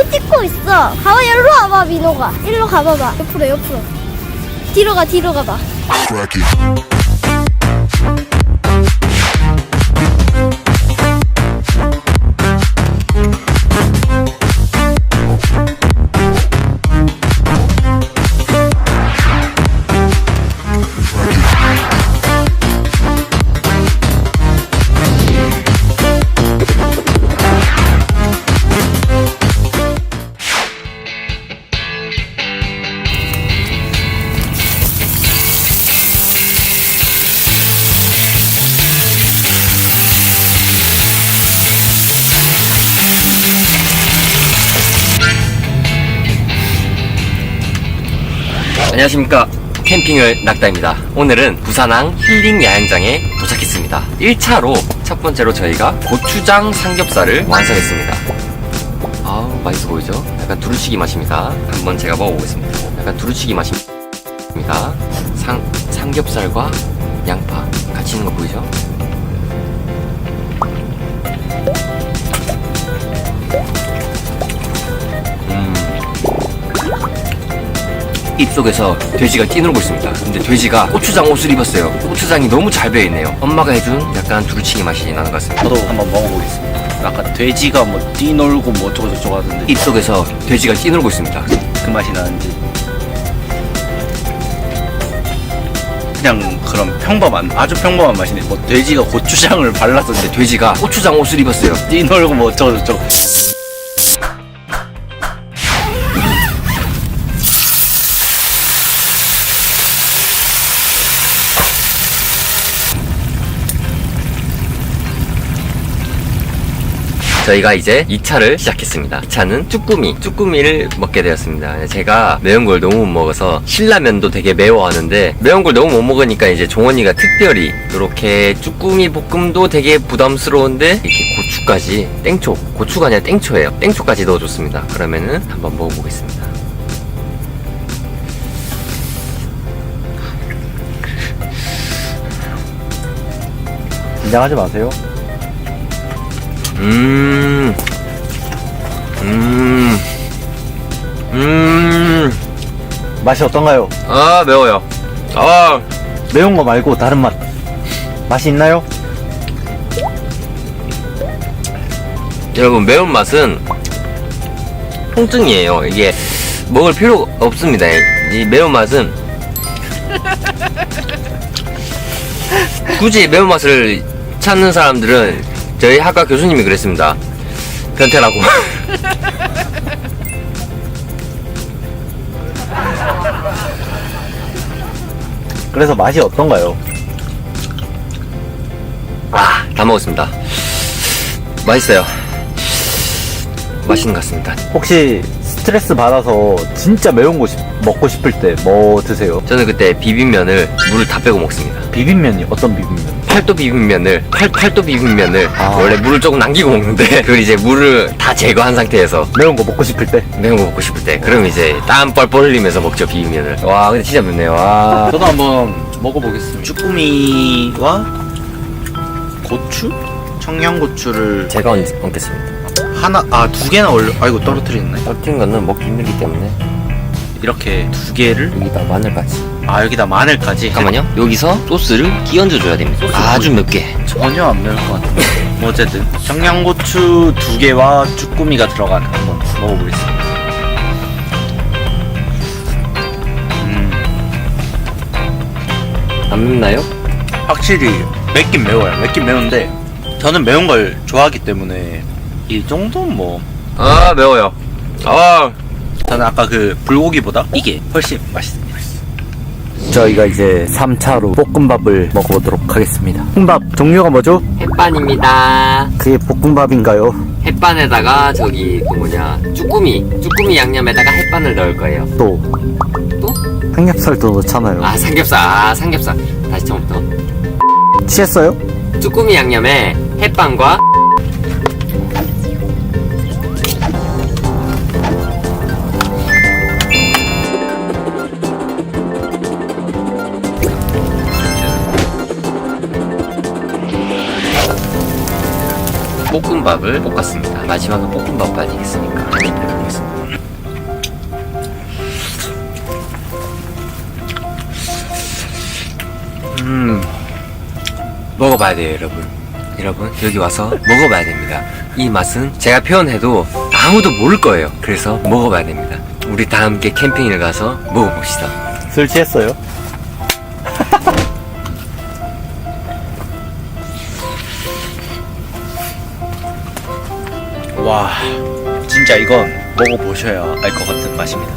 여기 찍고 있어. 가와 일로 와봐 민호가. 일로 가봐봐. 옆으로 옆으로. 뒤로 가 뒤로 가봐. 안녕하십니까. 캠핑을 낙다입니다. 오늘은 부산항 힐링 야영장에 도착했습니다. 1차로 첫 번째로 저희가 고추장 삼겹살을 완성했습니다. 아우 맛있어 보이죠? 약간 두루치기 맛입니다. 한번 제가 먹어보겠습니다. 약간 두루치기 맛입니다. 상, 삼겹살과 양파. 같이 있는 거 보이죠? 입속에서 돼지가 뛰놀고 있습니다. 근데 돼지가 고추장 옷을 입었어요. 고추장이 너무 잘 배어있네요. 엄마가 해준 약간 두루치기 맛이 나는 것 같습니다. 저도 한번 먹어보겠습니다. 아까 돼지가 뭐 뛰놀고 뭐 어쩌고 저쩌고 하던데 입속에서 돼지가 뛰놀고 있습니다. 그 맛이 나는지 그냥 그런 평범한 아주 평범한 맛이네. 뭐 돼지가 고추장을 발랐었는데 돼지가 고추장 옷을 입었어요. 뛰놀고 뭐 어쩌고 저쩌고 저희가 이제 2차를 시작했습니다. 2차는 쭈꾸미, 쭈꾸미를 먹게 되었습니다. 제가 매운 걸 너무 못 먹어서 신라면도 되게 매워하는데 매운 걸 너무 못 먹으니까 이제 종원이가 특별히 이렇게 쭈꾸미 볶음도 되게 부담스러운데 이렇게 고추까지 땡초, 고추가 아니라 땡초예요. 땡초까지 넣어줬습니다. 그러면은 한번 먹어보겠습니다. 긴장하지 마세요. 음, 맛이 어떤가요? 아 매워요. 아. 매운 거 말고 다른 맛 맛이 있나요? 여러분 매운 맛은 통증이에요 이게 먹을 필요 없습니다 이 매운 맛은 굳이 매운 맛을 찾는 사람들은 저희 학과 교수님이 그랬습니다 변태라고 그래서 맛이 어떤가요? 아, 다 먹었습니다 맛있어요 맛있는 것 같습니다 혹시 스트레스 받아서 진짜 매운 거 싶- 먹고 싶을 때 뭐 드세요? 저는 그때 비빔면을 물을 다 빼고 먹습니다 비빔면이 어떤 비빔면? 팔도 비빔면을 팔, 팔도 비빔면을 아. 원래 물을 조금 남기고 먹는데 그걸 이제 물을 다 제거한 상태에서 매운 거 먹고 싶을 때? 매운 거 먹고 싶을 때 그럼 이제 땀 뻘뻘 흘리면서 먹죠 비빔면을 와 근데 진짜 맵네요 와 저도 한번 먹어보겠습니다. 쭈꾸미와 고추? 청양고추를 제가 얹, 얹겠습니다 하나 아 두 개나 올려 아이고 떨어뜨렸네. 떨어뜨린 거는 먹기 힘들기 때문에. 이렇게 두 개를? 여기다 마늘까지. 아 여기다 마늘까지? 잠깐만요. 여기서 소스를 끼얹어 줘야 됩니다. 소스 아주 뭐예요? 맵게 전혀 안 매울 것 같은데. 뭐 어쨌든. 청양고추 두 개와 쭈꾸미가 들어간 한번 먹어보겠습니다. 음. 안 맵나요? 확실히 맵긴 매워요. 맵긴 매운데 저는 매운 걸 좋아하기 때문에 이 정도는 뭐. 아 매워요. 아. 저는 아까 그 불고기보다 이게 훨씬 맛있습니다. 저희가 이제 3차로 볶음밥을 먹어보도록 하겠습니다. 볶음밥 종류가 뭐죠? 햇반입니다. 그게 볶음밥인가요? 햇반에다가 저기 그 뭐냐 쭈꾸미 쭈꾸미 양념에다가 햇반을 넣을 거예요. 또? 또? 삼겹살도 넣잖아요. 아 삼겹살. 아 삼겹살. 다시 처음부터. 취했어요? 쭈꾸미 양념에 햇반과 볶음밥을 볶았습니다. 마지막은 볶음밥 아니겠습니까? 음, 먹어봐야 돼요, 여러분. 여러분, 여기 와서 먹어봐야 됩니다. 이 맛은 제가 표현해도 아무도 모를 거예요. 그래서 먹어봐야 됩니다. 우리 다 함께 캠핑을 가서 먹어봅시다. 술 취했어요? 와, 진짜 이건 먹어보셔야 알 것 같은 맛입니다.